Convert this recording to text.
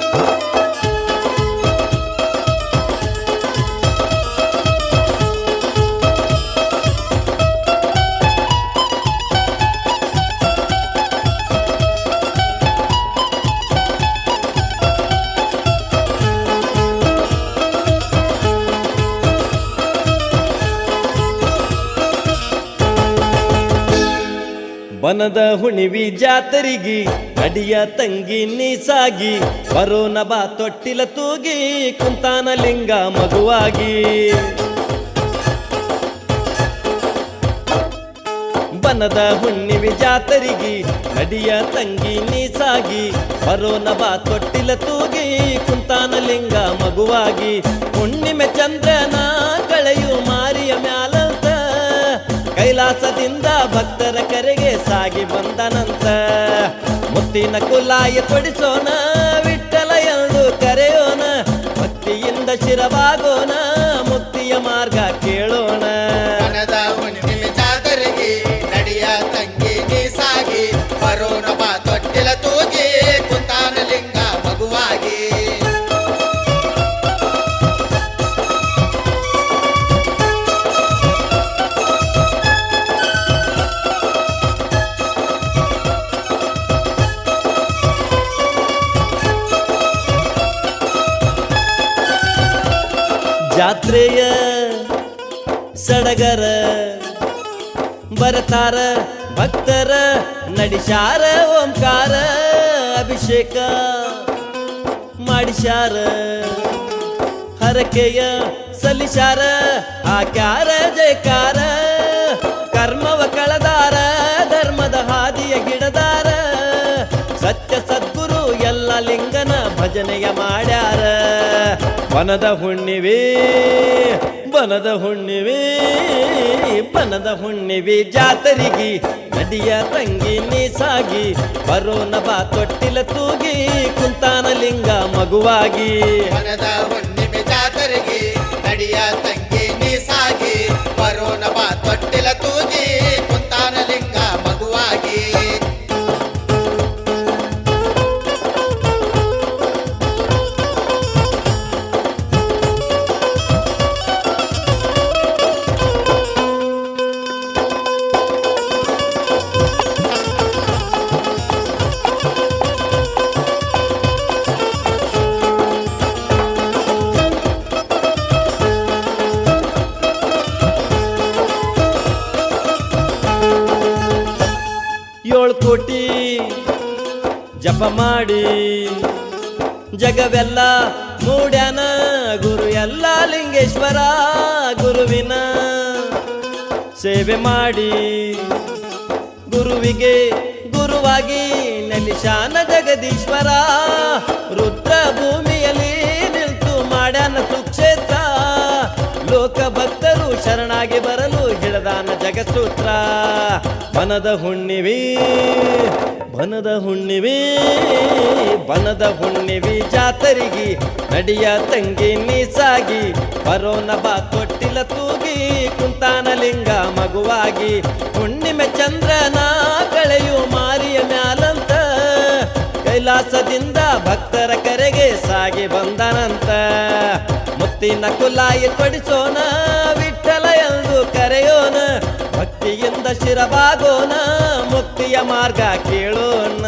Oh! ಬನದ ಹುಣಿವಿ ಜಾತರಿಗಿ, ಅಡಿಯ ತಂಗಿ ನೀಸಾಗಿ, ಬರೋನ ಬಾ ತೊಟ್ಟಿಲ ತೂಗಿ, ಕುಂತಾನ ಲಿಂಗ ಮಗುವಾಗಿ. ಬನದ ಹುಣ್ಣಿವಿ ಜಾತರಿಗಿ, ಅಡಿಯ ತಂಗಿ ನೀಸಾಗಿ, ಬರೋನ ಬಾ ತೊಟ್ಟಿಲ ತೂಗಿ, ಕುಂತಾನ ಲಿಂಗ ಮಗುವಾಗಿ. ಹುಣ್ಣಿಮೆ ಚಂದ್ರನ ಕಳೆಯು ಕೈಲಾಸದಿಂದ ಭಕ್ತರ ಕರೆಗೆ ಸಾಗಿ ಬಂದನಂತ ಮುತ್ತಿನ ಕುಲಾಯ ತೊಡಿಸೋಣ ವಿಠಲ ಎಂದು ಕರೆಯೋಣ ಭಕ್ತಿಯಿಂದ ಶಿರವಾಗೋಣ. ಜಾತ್ರೆಯ ಸಡಗರ ಬರತಾರ ಭಕ್ತರ ನಡಿಶಾರ ಓಂಕಾರ ಅಭಿಷೇಕ ಮಾಡಿಶಾರ ಹರಕೆಯ ಸಲ್ಲಿಶಾರ ಆಕಾರ ಜಯಕಾರ ಕರ್ಮವ ಕಳದಾರ ಧರ್ಮದ ಹಾದಿಯ ಗಿಡದಾರ ಸತ್ಯ ಸದ್ಗುರು ಎಲ್ಲ ಲಿಂಗನ ಭಜನೆಯ ಮಾಡ್ಯಾರ. ಬನದ ಹುಣ್ಣಿವಿ ಬನದ ಹುಣ್ಣಿವಿ ಬನದ ಹುಣ್ಣಿವಿ ಜಾತರಿಗಿ ನದಿಯ ತಂಗಿ ನೀಸಾಗಿ ಬರೋನ ಬಾ ತೊಟ್ಟಿಲ ತೂಗಿ ಕುಂತಾನ ಲಿಂಗ ಮಗುವಾಗಿ ಕೋಟಿ ಜಪ ಮಾಡಿ ಜಗವೆಲ್ಲ ಮೂಡ್ಯಾನ ಗುರು ಎಲ್ಲ ಲಿಂಗೇಶ್ವರ ಗುರುವಿನ ಸೇವೆ ಮಾಡಿ ಗುರುವಿಗೆ ಗುರುವಾಗಿ ನೆಲಿಶಾನ ಜಗದೀಶ್ವರ ರುದ್ರ ಭೂಮಿಯಲ್ಲಿ ನಿಂತು ಮಾಡ್ಯಾನ ಸುಕ್ಷೇತ್ರ ಲೋಕ ಭಕ್ತರು ಶರಣಾಗಿ ಜಗಸೂತ್ರ ಬನದ ಹುಣ್ಣಿವಿ ಬನದ ಹುಣ್ಣಿವಿ ಬನದ ಹುಣ್ಣಿವಿ ಜಾತರಿಗಿ ನಡಿಯ ತಂಗಿ ನೀಸಾಗಿ ಬರೋನ ಬಾ ತೊಟ್ಟಿಲ ತೂಗಿ, ಕುಂತಾನ ಲಿಂಗ ಮಗುವಾಗಿ. ಹುಣ್ಣಿಮೆ ಚಂದ್ರನ ಕಳೆಯು ಮಾರಿಯ ಮ್ಯಾಲಂತ, ಕೈಲಾಸದಿಂದ ಭಕ್ತರ ಕರೆಗೆ ಸಾಗಿ ಬಂದನಂತ. ಮುತ್ತಿನ ಕುಲಾಯಿ ತೊಡಿಸೋಣ ವಿಠಲ ಎಂದು ಕರೆಯೋಣ ಭಕ್ತಿಯಿಂದ ಶಿರವಾಗೋಣ ಮುಕ್ತಿಯ ಮಾರ್ಗ ಕೇಳೋಣ.